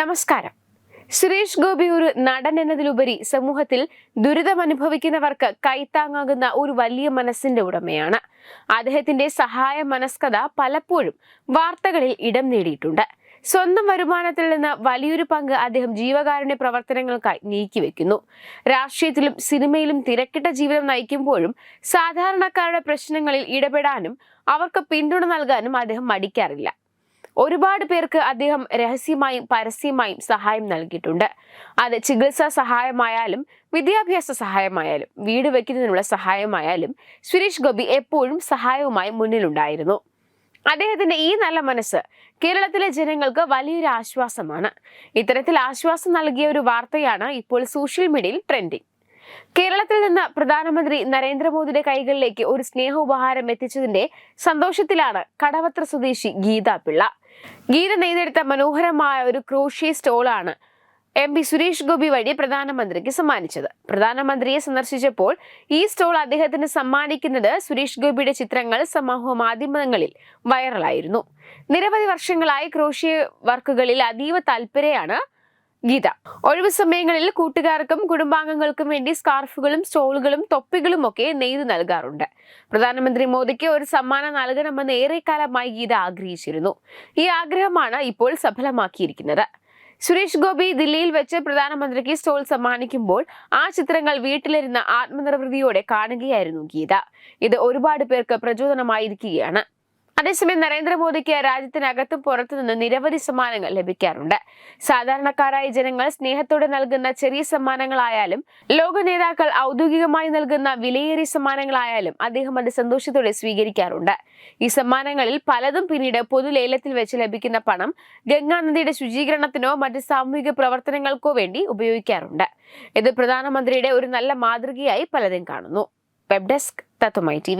നമസ്കാരം. സുരേഷ് ഗോപി ഒരു നടൻ എന്നതിലുപരി സമൂഹത്തിൽ ദുരിതമനുഭവിക്കുന്നവർക്ക് കൈത്താങ്ങാകുന്ന ഒരു വലിയ മനസ്സിന്റെ ഉടമയാണ്. അദ്ദേഹത്തിന്റെ സഹായ മനസ്കത പലപ്പോഴും വാർത്തകളിൽ ഇടം നേടിയിട്ടുണ്ട്. സ്വന്തം വരുമാനത്തിൽ നിന്ന് വലിയൊരു പങ്ക് അദ്ദേഹം ജീവകാരുണ്യ പ്രവർത്തനങ്ങൾക്കായി നീക്കിവെക്കുന്നു. രാഷ്ട്രീയത്തിലും സിനിമയിലും തിരക്കിട്ട ജീവിതം നയിക്കുമ്പോഴും സാധാരണക്കാരുടെ പ്രശ്നങ്ങളിൽ ഇടപെടാനും അവർക്ക് പിന്തുണ നൽകാനും അദ്ദേഹം മടിക്കാറില്ല. ഒരുപാട് പേർക്ക് അദ്ദേഹം രഹസ്യമായും പരസ്യമായും സഹായം നൽകിയിട്ടുണ്ട്. അത് ചികിത്സാ സഹായമായാലും വിദ്യാഭ്യാസ സഹായമായാലും വീട് വയ്ക്കുന്നതിനുള്ള സഹായമായാലും സുരേഷ് ഗോപി എപ്പോഴും സഹായവുമായി മുന്നിലുണ്ടായിരുന്നു. അദ്ദേഹത്തിന്റെ ഈ നല്ല മനസ്സ് കേരളത്തിലെ ജനങ്ങൾക്ക് വലിയൊരു ആശ്വാസമാണ്. ഇത്തരത്തിൽ ആശ്വാസം നൽകിയ ഒരു വാർത്തയാണ് ഇപ്പോൾ സോഷ്യൽ മീഡിയയിൽ ട്രെൻഡിങ്. കേരളത്തിൽ നിന്ന് പ്രധാനമന്ത്രി നരേന്ദ്രമോദിയുടെ കൈകളിലേക്ക് ഒരു സ്നേഹോപഹാരം എത്തിച്ചതിന്റെ സന്തോഷത്തിലാണ് കടവത്ര സ്വദേശി ഗീത പിള്ള. ഗീത നെയ്തെടുത്ത മനോഹരമായ ഒരു ക്രോഷ്യ സ്റ്റോളാണ് എം പി സുരേഷ് ഗോപി വഴി പ്രധാനമന്ത്രിക്ക് സമ്മാനിച്ചത്. പ്രധാനമന്ത്രിയെ സന്ദർശിച്ചപ്പോൾ ഈ സ്റ്റോൾ അദ്ദേഹത്തിന് സമ്മാനിക്കുന്നത് സുരേഷ് ഗോപിയുടെ ചിത്രങ്ങൾ സമൂഹ മാധ്യമങ്ങളിൽ വൈറലായിരുന്നു. നിരവധി വർഷങ്ങളായി ക്രോഷ്യ വർക്കുകളിൽ അതീവ താല്പര്യമാണ് ഗീത. ഒഴിവു സമയങ്ങളിൽ കൂട്ടുകാർക്കും കുടുംബാംഗങ്ങൾക്കും വേണ്ടി സ്കാർഫുകളും സ്റ്റോളുകളും തൊപ്പികളും ഒക്കെ നെയ്തു നൽകാറുണ്ട്. പ്രധാനമന്ത്രി മോദിക്ക് ഒരു സമ്മാനം നൽകണമെന്ന് ഏറെക്കാലമായി ഗീത ആഗ്രഹിച്ചിരുന്നു. ഈ ആഗ്രഹമാണ് ഇപ്പോൾ സഫലമാക്കിയിരിക്കുന്നത്. സുരേഷ് ഗോപി ദില്ലിയിൽ വെച്ച് പ്രധാനമന്ത്രിക്ക് സ്റ്റോൾ സമ്മാനിക്കുമ്പോൾ ആ ചിത്രങ്ങൾ വീട്ടിലിരുന്ന ആത്മനിർവൃതിയോടെ കാണുകയായിരുന്നു ഗീത. ഇത് ഒരുപാട് പേർക്ക് പ്രചോദനമായിരിക്കുകയാണ്. അതേസമയം നരേന്ദ്രമോദിക്ക് രാജ്യത്തിനകത്തും പുറത്തു നിന്ന് നിരവധി സമ്മാനങ്ങൾ ലഭിക്കാറുണ്ട്. സാധാരണക്കാരായ ജനങ്ങൾ സ്നേഹത്തോടെ നൽകുന്ന ചെറിയ സമ്മാനങ്ങളായാലും ലോക നേതാക്കൾ ഔദ്യോഗികമായി നൽകുന്ന വിലയേറിയ സമ്മാനങ്ങളായാലും അദ്ദേഹം അത് സന്തോഷത്തോടെ സ്വീകരിക്കാറുണ്ട്. ഈ സമ്മാനങ്ങളിൽ പലതും പിന്നീട് പൊതുലേലത്തിൽ വെച്ച് ലഭിക്കുന്ന പണം ഗംഗാനദിയുടെ ശുചീകരണത്തിനോ മറ്റ് സാമൂഹിക പ്രവർത്തനങ്ങൾക്കോ വേണ്ടി ഉപയോഗിക്കാറുണ്ട്. ഇത് പ്രധാനമന്ത്രിയുടെ ഒരു നല്ല മാതൃകയായി പലരും കാണുന്നു. Web desk തത്വമായി T